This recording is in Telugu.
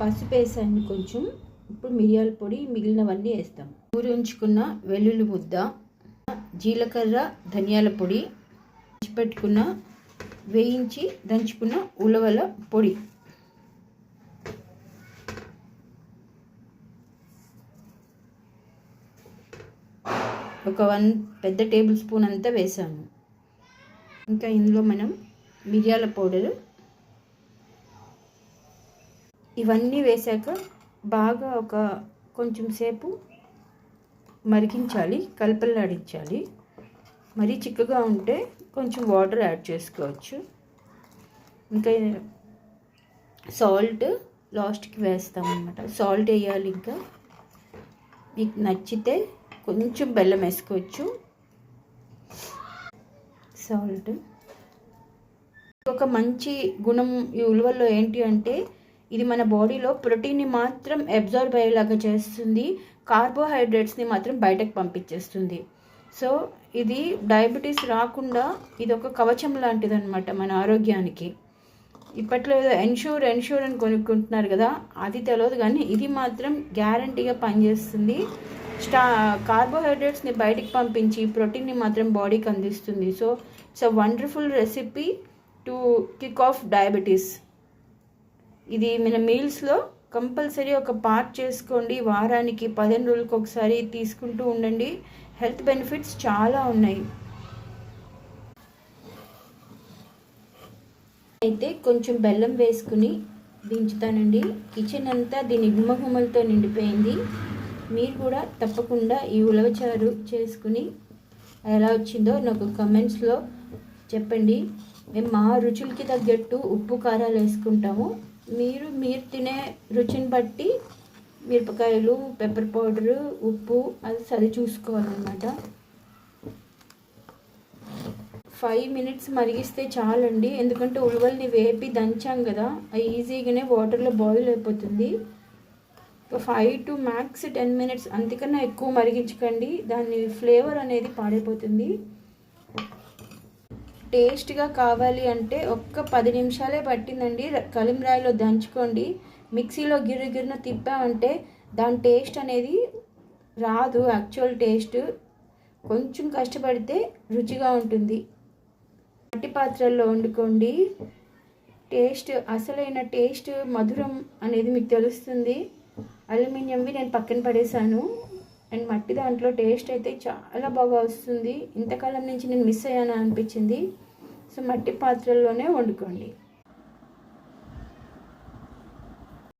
పసుపు వేసాను కొంచెం. ఇప్పుడు మిరియాల పొడి మిగిలినవన్నీ వేస్తాం. ఊరి ఉంచుకున్న వెల్లుల్లి ముద్ద జీలకర్ర ధనియాల పొడి పెట్టుకున్న వేయించి దంచుకున్న ఉలవల పొడి. ఒక వన్ పెద్ద టేబుల్ స్పూన్ అంతా వేసాము ఇంకా ఇందులో మనం మిరియాల పౌడర్ ఇవన్నీ వేసాక బాగా ఒక కొంచెం సేపు మరిగించాలి కలపలాడించాలి మరీ చిక్కగా ఉంటే కొంచెం వాటర్ యాడ్ చేసుకోవచ్చు. ఇంకా సాల్ట్ లాస్ట్కి వేస్తాం అనమాట సాల్ట్ వేయాలి ఇంకా. మీకు నచ్చితే కొంచెం బెల్లం వేసుకోవచ్చు. సాల్ట్. ఒక మంచి గుణం ఈ ఉలవల్లో ఏంటి అంటే ఇది మన బాడీలో ప్రోటీన్ని మాత్రం అబ్జర్వ్ అయ్యేలాగా చేస్తుంది కార్బోహైడ్రేట్స్ని మాత్రం బయటకు పంపించేస్తుంది. సో ఇది డయాబెటీస్ రాకుండా ఇది ఒక కవచం లాంటిది అనమాట మన ఆరోగ్యానికి. ఇప్పట్లో ఏదో ఎన్షూర్ ఎన్షూర్ అని కొనుక్కుంటున్నారు కదా అది తెలియదు కానీ ఇది మాత్రం గ్యారంటీగా పనిచేస్తుంది. స్టా కార్బోహైడ్రేట్స్ని బయటికి పంపించి ప్రోటీన్ని మాత్రం బాడీకి అందిస్తుంది. So it's a wonderful recipe to kick off diabetes. ఇది మన మీల్స్లో కంపల్సరీ ఒక పార్ట్ చేసుకోండి. వారానికి పదిహేను రోజులకు ఒకసారి తీసుకుంటూ ఉండండి. హెల్త్ బెనిఫిట్స్ చాలా ఉన్నాయి. అయితే కొంచెం బెల్లం వేసుకుని దించుతానండి. కిచెన్ అంతా దీని గుమ్మగుమ్మలతో నిండిపోయింది. మీరు కూడా తప్పకుండా ఈ ఉలవచారు చేసుకుని ఎలా వచ్చిందో నాకు కమెంట్స్లో చెప్పండి. మేము మా రుచులకి తగ్గట్టు ఉప్పు కారాలు వేసుకుంటాము. మీరు మీరు తినే రుచిని బట్టి మిరపకాయలు పెప్పర్ పౌడరు ఉప్పు అది సరి చూసుకోవాలన్నమాట. ఫైవ్ మినిట్స్ మరిగిస్తే చాలండి. ఎందుకంటే ఉలవల్ని వేపి దంచాం కదా అవి ఈజీగానే వాటర్లో బాయిల్ అయిపోతుంది. ఒక five to max ten minutes అంతకన్నా ఎక్కువ మరిగించకండి. దాని ఫ్లేవర్ అనేది పాడైపోతుంది. టేస్ట్గా కావాలి అంటే ఒక్క పది నిమిషాలే పట్టిందండి. కలిమిరాయిలో దంచుకోండి. మిక్సీలో గిర్రు గిర్రున తిప్పామంటే దాని టేస్ట్ అనేది రాదు యాక్చువల్ టేస్ట్. కొంచెం కష్టపడితే రుచిగా ఉంటుంది. మట్టి పాత్రల్లో వండుకోండి. టేస్ట్ అసలైన టేస్ట్ మధురం అనేది మీకు తెలుస్తుంది. అల్యూమినియంవి నేను పక్కన పడేశాను. అండ్ మట్టి దాంట్లో టేస్ట్ అయితే చాలా బాగా వస్తుంది. ఇంతకాలం నుంచి నేను మిస్ అయ్యాను అనిపించింది. సో మట్టి పాత్రల్లోనే వండుకోండి.